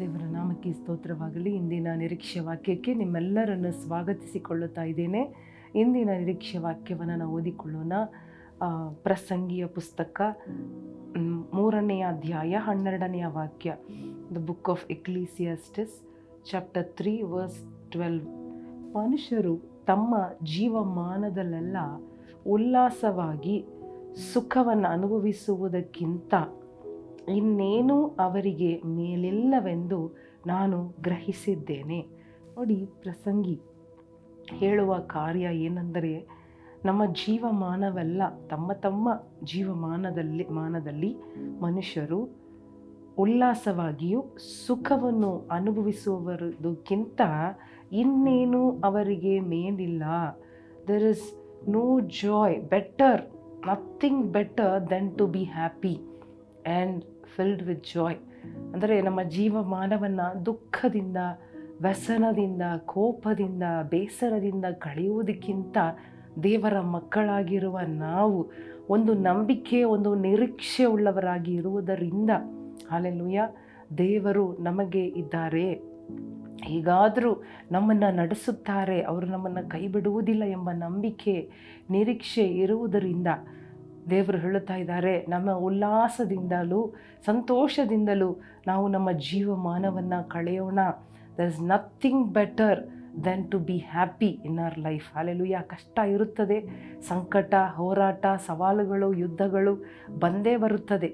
ದೇವರ ನಾಮಕ್ಕೆ ಸ್ತೋತ್ರವಾಗಲಿ. ಇಂದಿನ ನಿರೀಕ್ಷೆ ವಾಕ್ಯಕ್ಕೆ ನಿಮ್ಮೆಲ್ಲರನ್ನು ಸ್ವಾಗತಿಸಿಕೊಳ್ಳುತ್ತಾ ಇದ್ದೇನೆ. ಇಂದಿನ ನಿರೀಕ್ಷೆ ವಾಕ್ಯವನ್ನು ನಾವು ಓದಿಕೊಳ್ಳೋಣ. ಪ್ರಸಂಗಿಯ ಪುಸ್ತಕ ಮೂರನೆಯ ಅಧ್ಯಾಯ ಹನ್ನೆರಡನೆಯ ವಾಕ್ಯ. The book of Ecclesiastes chapter three verse twelve ಮನುಷ್ಯರು ತಮ್ಮ ಜೀವಮಾನದಲ್ಲೆಲ್ಲ ಉಲ್ಲಾಸವಾಗಿ ಸುಖವನ್ನು ಅನುಭವಿಸುವುದಕ್ಕಿಂತ ಇನ್ನೇನು ಅವರಿಗೆ ಮೇಲಿಲ್ಲವೆಂದು ನಾನು ಗ್ರಹಿಸಿದ್ದೇನೆ. ನೋಡಿ, ಪ್ರಸಂಗಿ ಹೇಳುವ ಕಾರ್ಯ ಏನೆಂದರೆ, ನಮ್ಮ ಜೀವಮಾನವೆಲ್ಲ, ತಮ್ಮ ತಮ್ಮ ಜೀವಮಾನದಲ್ಲಿ, ಮಾನದಲ್ಲಿ ಮನುಷ್ಯರು ಉಲ್ಲಾಸವಾಗಿಯೂ ಸುಖವನ್ನು ಅನುಭವಿಸುವುದಕ್ಕಿಂತ ಇನ್ನೇನು ಅವರಿಗೆ ಮೇಲಿಲ್ಲ. There is no joy better nothing better than to be happy and filled with joy ಅಂದರೆ ನಮ್ಮ ಜೀವಮಾನವನ್ನು ದುಃಖದಿಂದ, ವ್ಯಸನದಿಂದ, ಕೋಪದಿಂದ, ಬೇಸರದಿಂದ ಕಳೆಯುವುದಕ್ಕಿಂತ ದೇವರ ಮಕ್ಕಳಾಗಿರುವ ನಾವು ಒಂದು ನಂಬಿಕೆ, ಒಂದು ನಿರೀಕ್ಷೆ ಉಳ್ಳವರಾಗಿ ಇರುವುದರಿಂದ ಹಾಲೆಲುಯ್ಯ ದೇವರು ನಮಗೆ ಇದ್ದಾರೆ. ಹೀಗಾದರೂ ನಮ್ಮನ್ನು ನಡೆಸುತ್ತಾರೆ. ಅವರು ನಮ್ಮನ್ನು ಕೈ ಬಿಡುವುದಿಲ್ಲ ಎಂಬ ನಂಬಿಕೆ, ನಿರೀಕ್ಷೆ ಇರುವುದರಿಂದ ದೇವರು ಹೇಳುತ್ತಾ ಇದ್ದಾರೆ, ನಮ್ಮ ಉಲ್ಲಾಸದಿಂದಲೂ, ಸಂತೋಷದಿಂದಲೂ ನಾವು ನಮ್ಮ ಜೀವಮಾನವನ್ನು ಕಳೆಯೋಣ. There is nothing better than to be happy in our life hallelujah ಕಷ್ಟ ಇರುತ್ತದೆ, ಸಂಕಟ, ಹೋರಾಟ, ಸವಾಲುಗಳು, ಯುದ್ಧಗಳು ಬಂದೇ ಬರುತ್ತದೆ.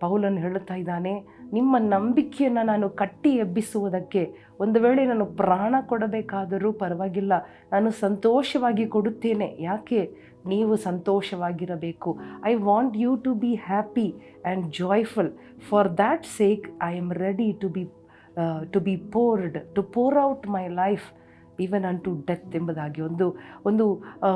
ಪೌಲನ್ನು ಹೇಳುತ್ತಾ ಇದ್ದಾನೆ ನಿಮ್ಮ ನಂಬಿಕೆಯನ್ನು ನಾನು ಕಟ್ಟಿ ಎಬ್ಬಿಸುವುದಕ್ಕೆ ಒಂದು ವೇಳೆ ನಾನು ಪ್ರಾಣ ಕೊಡಬೇಕಾದರೂ ಪರವಾಗಿಲ್ಲ. ನಾನು ಸಂತೋಷವಾಗಿ ಕೊಡುತ್ತೇನೆ. ಯಾಕೆ? ನೀವು ಸಂತೋಷವಾಗಿರಬೇಕು. I want you to be happy and joyful for that sake I am ready to be to be poured to pour out my life even unto death ಎಂಬುದಾಗಿ ಒಂದು ಒಂದು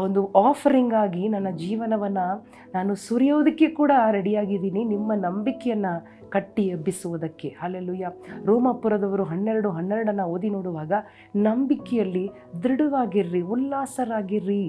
ಒಂದು ಆಫರಿಂಗ್ ಆಗಿ ನನ್ನ ಜೀವನವನ್ನು ನಾನು ಸುರಿಯೋದಕ್ಕೆ ಕೂಡ ರೆಡಿಯಾಗಿದ್ದೀನಿ ನಿಮ್ಮ ನಂಬಿಕೆಯನ್ನು ಕಟ್ಟಿ ಎಬ್ಬಿಸುವುದಕ್ಕೆ. ಅಲ್ಲೆಲ್ಲುಯ್ಯ ರೋಮಾಪುರದವರು ಹನ್ನೆರಡು, ಹನ್ನೆರಡನ್ನು ಓದಿ ನೋಡುವಾಗ ನಂಬಿಕೆಯಲ್ಲಿ ದೃಢವಾಗಿರ್ರಿ, ಉಲ್ಲಾಸರಾಗಿರ್ರಿ.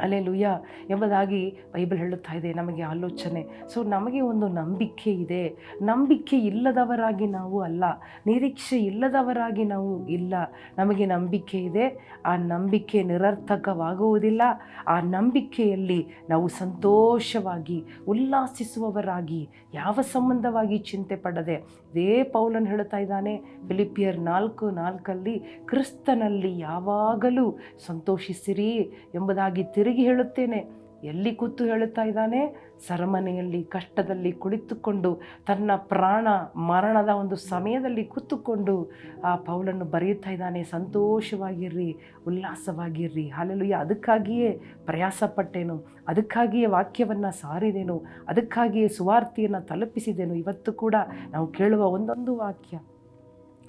ಅಲ್ಲೆಲುಯ್ಯ ಎಂಬುದಾಗಿ ಬೈಬಲ್ ಹೇಳುತ್ತಾ ಇದೆ. ನಮಗೆ ಆಲೋಚನೆ. ಸೊ ನಮಗೆ ಒಂದು ನಂಬಿಕೆ ಇದೆ. ನಂಬಿಕೆ ಇಲ್ಲದವರಾಗಿ ನಾವು ಅಲ್ಲ. ನಿರೀಕ್ಷೆ ಇಲ್ಲದವರಾಗಿ ನಾವು ಇಲ್ಲ. ನಮಗೆ ನಂಬಿಕೆ ಇದೆ. ಆ ನಂಬಿಕೆ ನಿರರ್ಥಕವಾಗುವುದಿಲ್ಲ. ಆ ನಂಬಿಕೆಯಲ್ಲಿ ನಾವು ಸಂತೋಷವಾಗಿ, ಉಲ್ಲಾಸಿಸುವವರಾಗಿ, ಯಾವ ಸಂಬಂಧವಾಗಿ ಚಿಂತೆ ಪಡದೆ, ಇದೇ ಪೌಲನ್ ಹೇಳ್ತಾ ಇದ್ದಾನೆ. ಫಿಲಿಪಿಯರ್ ನಾಲ್ಕು ನಾಲ್ಕಲ್ಲಿ, ಕ್ರಿಸ್ತನಲ್ಲಿ ಯಾವಾಗಲೂ ಸಂತೋಷಿಸಿರಿ ಎಂಬುದಾಗಿ ತಿರುಗಿ ಹೇಳುತ್ತೇನೆ. ಎಲ್ಲಿ ಕೂತು ಹೇಳುತ್ತಾ ಇದ್ದಾನೆ? ಸರಮನೆಯಲ್ಲಿ, ಕಷ್ಟದಲ್ಲಿ ಕುಳಿತುಕೊಂಡು, ತನ್ನ ಪ್ರಾಣ ಮರಣದ ಒಂದು ಸಮಯದಲ್ಲಿ ಕೂತುಕೊಂಡು ಆ ಪೌಲನ್ನು ಬರೆಯುತ್ತಾ ಇದ್ದಾನೆ, ಸಂತೋಷವಾಗಿರ್ರಿ, ಉಲ್ಲಾಸವಾಗಿರ್ರಿ, ಹಾಲೆಲುಯ್ಯ, ಅದಕ್ಕಾಗಿಯೇ ಪ್ರಯಾಸಪಟ್ಟೆನು, ಅದಕ್ಕಾಗಿಯೇ ವಾಕ್ಯವನ್ನು ಸಾರಿದೇನು, ಅದಕ್ಕಾಗಿಯೇ ಸುವಾರ್ತೆಯನ್ನು ತಲುಪಿಸಿದೆನು. ಇವತ್ತು ಕೂಡ ನಾವು ಕೇಳುವ ಒಂದೊಂದು ವಾಕ್ಯ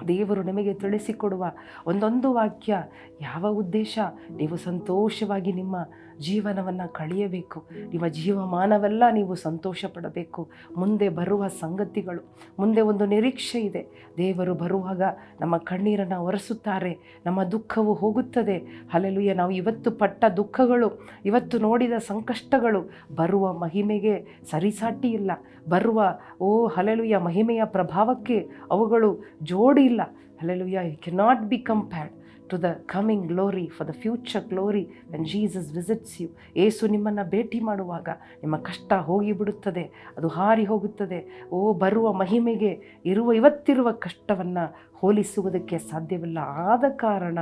ದೇವರು ನಿಮಗೆ ತಿಳಿಸಿಕೊಡುವ ಒಂದೊಂದು ವಾಕ್ಯ ಯಾವ ಉದ್ದೇಶ? ನೀವು ಸಂತೋಷವಾಗಿ ನಿಮ್ಮ ಜೀವನವನ್ನು ಕಳೆಯಬೇಕು. ನಿಮ್ಮ ಜೀವಮಾನವೆಲ್ಲ ನೀವು ಸಂತೋಷ ಪಡಬೇಕು ಮುಂದೆ ಬರುವ ಸಂಗತಿಗಳು, ಮುಂದೆ ಒಂದು ನಿರೀಕ್ಷೆ ಇದೆ. ದೇವರು ಬರುವಾಗ ನಮ್ಮ ಕಣ್ಣೀರನ್ನು ಒರೆಸುತ್ತಾರೆ. ನಮ್ಮ ದುಃಖವು ಹೋಗುತ್ತದೆ. ಅಲ್ಲೆಲುಯ್ಯ ನಾವು ಇವತ್ತು ಪಟ್ಟ ದುಃಖಗಳು, ಇವತ್ತು ನೋಡಿದ ಸಂಕಷ್ಟಗಳು ಬರುವ ಮಹಿಮೆಗೆ ಸರಿಸಾಟಿ ಇಲ್ಲ ಬರುವ, ಓ ಹಲೆಲುಯ್ಯ ಮಹಿಮೆಯ ಪ್ರಭಾವಕ್ಕೆ ಅವುಗಳು ಜೋಡಿ ಇಲ್ಲ hallelujah you can not be compared to the coming glory for the future glory when Jesus visits you ಏಸು ನಿಮ್ಮನ್ನು ಭೇಟಿ ಮಾಡುವಾಗ ನಿಮ್ಮ ಕಷ್ಟ ಹೋಗಿಬಿಡುತ್ತದೆ, ಅದು ಹಾರಿ ಹೋಗುತ್ತದೆ. ಓ, ಬರುವ ಮಹಿಮೆಗೆ ಇರುವ, ಇವತ್ತಿರುವ ಕಷ್ಟವನ್ನು ಹೋಲಿಸುವುದಕ್ಕೆ ಸಾಧ್ಯವಿಲ್ಲ. ಆದ ಕಾರಣ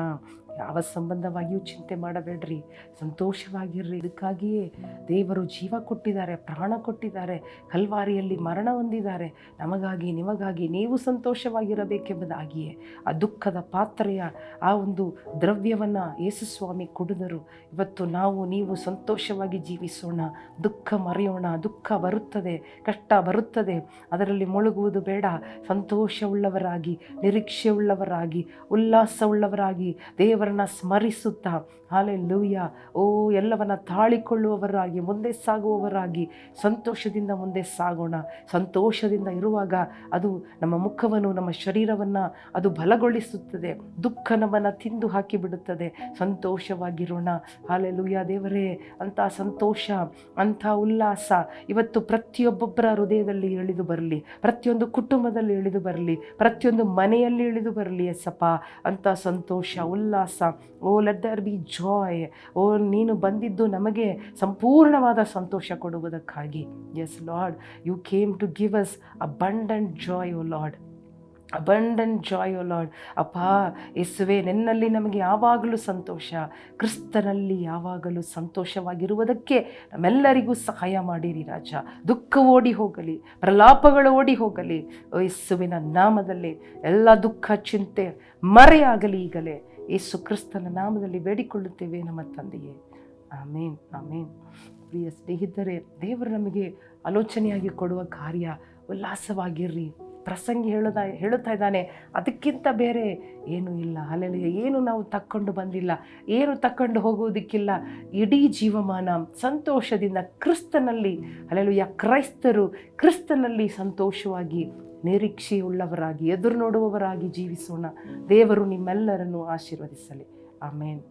ಯಾವ ಸಂಬಂಧವಾಗಿಯೂ ಚಿಂತೆ ಮಾಡಬೇಡ್ರಿ. ಸಂತೋಷವಾಗಿರ್ರಿ. ಇದಕ್ಕಾಗಿಯೇ ದೇವರು ಜೀವ ಕೊಟ್ಟಿದ್ದಾರೆ, ಪ್ರಾಣ ಕೊಟ್ಟಿದ್ದಾರೆ, ಕಲ್ವಾರಿಯಲ್ಲಿ ಮರಣ ಹೊಂದಿದ್ದಾರೆ. ನಮಗಾಗಿ, ನಿಮಗಾಗಿ ನೀವು ಸಂತೋಷವಾಗಿರಬೇಕೆಂಬುದಾಗಿಯೇ ಆ ದುಃಖದ ಪಾತ್ರೆಯ ಆ ಒಂದು ದ್ರವ್ಯವನ್ನು ಯೇಸುಸ್ವಾಮಿ ಕುಡಿದರು. ಇವತ್ತು ನಾವು, ನೀವು ಸಂತೋಷವಾಗಿ ಜೀವಿಸೋಣ. ದುಃಖ ಮರೆಯೋಣ. ದುಃಖ ಬರುತ್ತದೆ, ಕಷ್ಟ ಬರುತ್ತದೆ. ಅದರಲ್ಲಿ ಮುಳುಗುವುದು ಬೇಡ. ಸಂತೋಷವುಳ್ಳವರಾಗಿ, ನಿರೀಕ್ಷೆಯುಳ್ಳವರಾಗಿ, ಉಲ್ಲಾಸವುಳ್ಳವರಾಗಿ ದೇವರ ದೇವರನ್ನ ಸ್ಮರಿಸುತ್ತಾ ಹಾಲೆ ಲೂಯ್ಯ ಓ, ಎಲ್ಲವನ್ನ ತಾಳಿಕೊಳ್ಳುವವರಾಗಿ, ಮುಂದೆ ಸಾಗುವವರಾಗಿ, ಸಂತೋಷದಿಂದ ಮುಂದೆ ಸಾಗೋಣ. ಸಂತೋಷದಿಂದ ಇರುವಾಗ ಅದು ನಮ್ಮ ಮುಖವನ್ನು, ನಮ್ಮ ಶರೀರವನ್ನು ಅದು ಬಲಗೊಳಿಸುತ್ತದೆ. ದುಃಖ ನಮ್ಮನ್ನು ತಿಂದು ಹಾಕಿಬಿಡುತ್ತದೆ. ಸಂತೋಷವಾಗಿರೋಣ. ಹಾಲೆ ಲೂಯ್ಯ ದೇವರೇ, ಅಂಥ ಸಂತೋಷ, ಅಂಥ ಉಲ್ಲಾಸ ಇವತ್ತು ಪ್ರತಿಯೊಬ್ಬೊಬ್ಬರ ಹೃದಯದಲ್ಲಿ ಇಳಿದು ಬರಲಿ. ಪ್ರತಿಯೊಂದು ಕುಟುಂಬದಲ್ಲಿ ಇಳಿದು ಬರಲಿ. ಪ್ರತಿಯೊಂದು ಮನೆಯಲ್ಲಿ ಇಳಿದು ಬರಲಿ ಎಸಪ್ಪ ಅಂಥ ಸಂತೋಷ, ಉಲ್ಲಾಸ oh let there be joy oh, ನೀನು ಬಂದಿದ್ದು ನಮಗೆ ಸಂಪೂರ್ಣವಾದ ಸಂತೋಷ ಕೊಡುವುದಕ್ಕಾಗಿ. Yes lord you came to give us abundant joy oh lord abundant joy oh lord ಅಪ್ಪ, ಯೇಸುವೆ, ನಿನ್ನಲ್ಲಿ ನಮಗೆ ಯಾವಾಗಲೂ ಸಂತೋಷ. ಕ್ರಿಸ್ತನಲ್ಲಿ ಯಾವಾಗಲೂ ಸಂತೋಷವಾಗಿರುವುದಕ್ಕೆ ನಮ್ಮೆಲ್ಲರಿಗೂ ಸಹಾಯ ಮಾಡಿರಿ ರಾಜ. ದುಃಖ ಓಡಿ ಹೋಗಲಿ, ಪ್ರಲಾಪಗಳು ಓಡಿ ಹೋಗಲಿ. ಯೇಸುವಿನ ನಾಮದಲ್ಲಿ ಎಲ್ಲ ದುಃಖ, ಚಿಂತೆ ಮರೆಯಾಗಲಿ ಈಗಲೇ. ಯೇಸು ಕ್ರಿಸ್ತನ ನಾಮದಲ್ಲಿ ಬೇಡಿಕೊಳ್ಳುತ್ತೇವೆ ನಮ್ಮ ತಂದೆಯೇ. ಆಮೇನ್ ಆಮೇನ್. ಪ್ರಿಯ ಸ್ನೇಹಿತರೆ, ದೇವರು ನಮಗೆ ಆಲೋಚನೆಯಾಗಿ ಕೊಡುವ ಕಾರ್ಯ ಉಲ್ಲಾಸವಾಗಿರ್ರಿ ಪ್ರಸಂಗಿ ಹೇಳದ, ಹೇಳುತ್ತಾ ಇದ್ದಾನೆ, ಅದಕ್ಕಿಂತ ಬೇರೆ ಏನೂ ಇಲ್ಲ. ಅಲ್ಲೆಲ್ಲ ಏನು ನಾವು ತಕ್ಕೊಂಡು ಬಂದಿಲ್ಲ. ಏನು ತಕ್ಕೊಂಡು ಹೋಗುವುದಕ್ಕಿಲ್ಲ. ಇಡೀ ಜೀವಮಾನ ಸಂತೋಷದಿಂದ ಕ್ರಿಸ್ತನಲ್ಲಿ ಅಲ್ಲೆಲ್ಲ ಕ್ರೈಸ್ತರು ಕ್ರಿಸ್ತನಲ್ಲಿ ಸಂತೋಷವಾಗಿ, ನಿರೀಕ್ಷೆಯುಳ್ಳವರಾಗಿ, ಎದುರು ನೋಡುವವರಾಗಿ ಜೀವಿಸೋಣ. ದೇವರು ನಿಮ್ಮೆಲ್ಲರನ್ನು ಆಶೀರ್ವದಿಸಲಿ. ಆಮೇನ್.